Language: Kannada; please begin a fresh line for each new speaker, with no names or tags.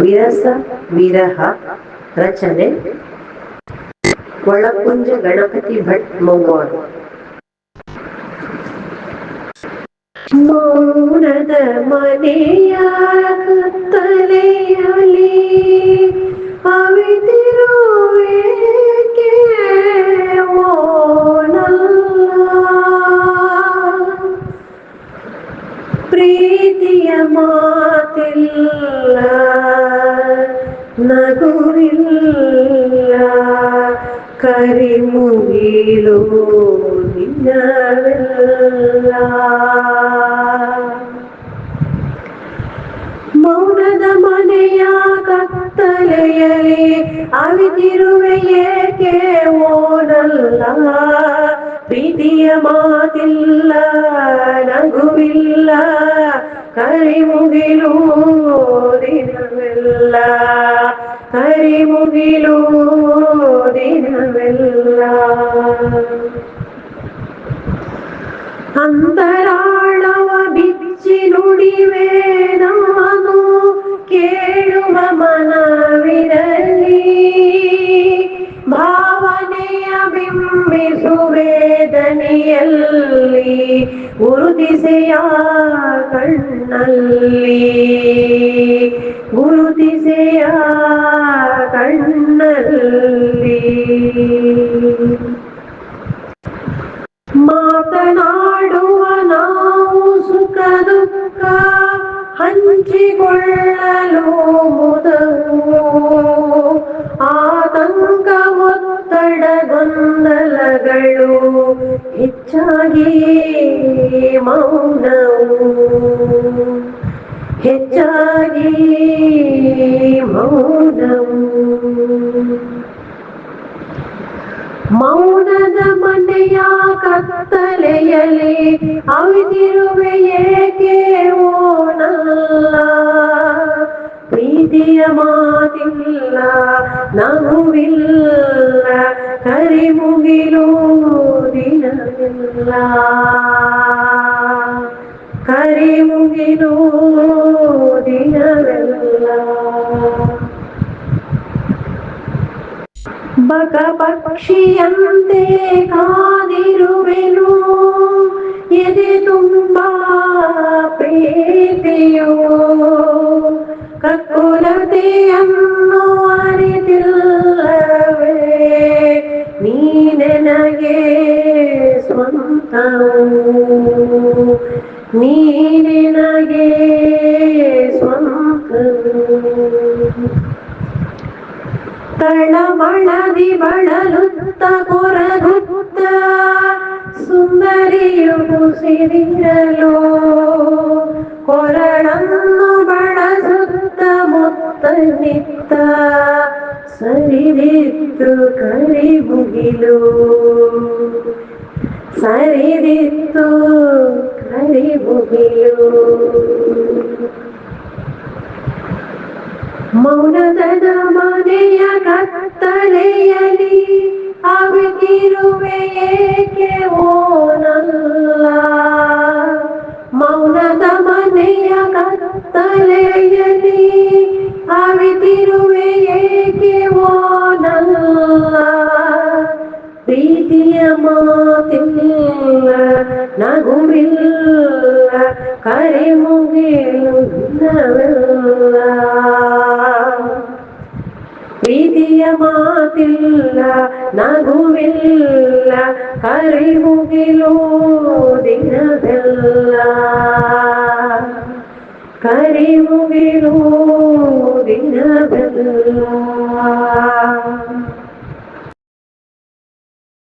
ವಿರಸ ವಿರಹ ರಚನೆ. ಒಳಕುಂಜ ಗಣಪತಿ ಭಟ್ ಮೌವಾರು ಮೌನದ ಮನೆಯ ಕತ್ತಲೆಯಲಿ ಅವಿತಿರುವೇಕೆ ಪ್ರೀತಿಯ ಮಾತಿಲ್ಲ. ನಗುವಿಲ್ಲ ಕರಿಮುಗಿಲು ದಿನವೆಲ್ಲ ಮೌನದ ಮನೆಯ ಕತ್ತಲೆಯಲ್ಲಿ ಅವಿತಿರುವೆ ಏಕೆ ಓನಲ್ಲ. ಪ್ರೀತಿಯ ಮಾತಿಲ್ಲ ನಗುವಿಲ್ಲ. ಕರಿಮುಗಿಲು ದಿನವೆಲ್ಲ. ಕರಿಮುಗಿಲು ದಿನವೆಲ್ಲ. ಅಂತರಾಳವ ಬಿಚ್ಚಿ ನುಡಿವೆ ನಾನು ಕೇಳುವ ಮನವಿನಲ್ಲಿ. ಭಾವನೆಯ ಬಿಂಬಿಸುವೆ ದನಿಯಲ್ಲಿ ಗುರುತಿಸೆಯ ಕಣ್ಣಲ್ಲಿ. ಮಾತನಾಡುವ ನಾವು ಸುಖ ದುಃಖ ಹಂಚಿಕೊಳ್ಳಲು ಆತಂಕ ಒತ್ತಡ ಗೊಂದಲಗಳು ಹೆಚ್ಚಾಗಿ ಮೌನವು. ಹೆಚ್ಚಾಗಿ ಮೌನವು. ಮೌನದ ಮನೆಯ ಕತ್ತಲೆಯಲ್ಲಿ ಅವಿದಿರುವೆ ಏಕೆ ಓನಲ್ಲ? ಪ್ರೀತಿಯ ಮಾತಿಲ್ಲ ನಗುವಿಲ್ಲ ಕರಿಮುಗಿಲು ದಿನವಿಲ್ಲ. ಕರಿಮುಗಿಲು ದಿನವೆಲ್ಲ. ಬಗ ಪಕ್ಷಿಯಂತೆ ಕಾದಿರುವೆನು. ಎದೆ ತುಂಬ ಪ್ರೀತಿಯು. ಕಕ್ಕುಲತೆಯನ್ನು ಅರಿತಿಲ್ಲವೇ ನೀ ನನಗೆ ಸ್ವಂತವು ತಳಮಳದಿ ಬಳಲುತ್ತ ಕೊರಗುತ್ತ ಸುಂದರಿಯು ಸಿರಿಂಗಲೋ ಕೊರಳನ್ನು ಬಳಸುತ್ತ ಮುತ್ತ ನಿತ್ತ ಸರಿದಿತ್ತು ಕರಿಬುಗಿಲು ಸರಿದಿತ್ತು ಕರಿಬುಗಿಲು ಮೌನದ ಕತ್ತಲೆಯಲಿ ಅವಿತಿರುವೆ ಏಕೆ ಓನಲ್ಲ ಪ್ರೀತಿಯ ಮಾತಿಲ್ಲ ನಗುವಿಲ್ಲ ಕರಿಮುಗಿಲು ದಿನವೆಲ್ಲ ಪ್ರೀತಿಯ ಮಾತಿಲ್ಲ ನಗುವಿಲ್ಲ ಕರಿಮುಗಿಲು ದಿನವೆಲ್ಲ ಕರಿಮುಗಿಲು ದಿನವೆಲ್ಲ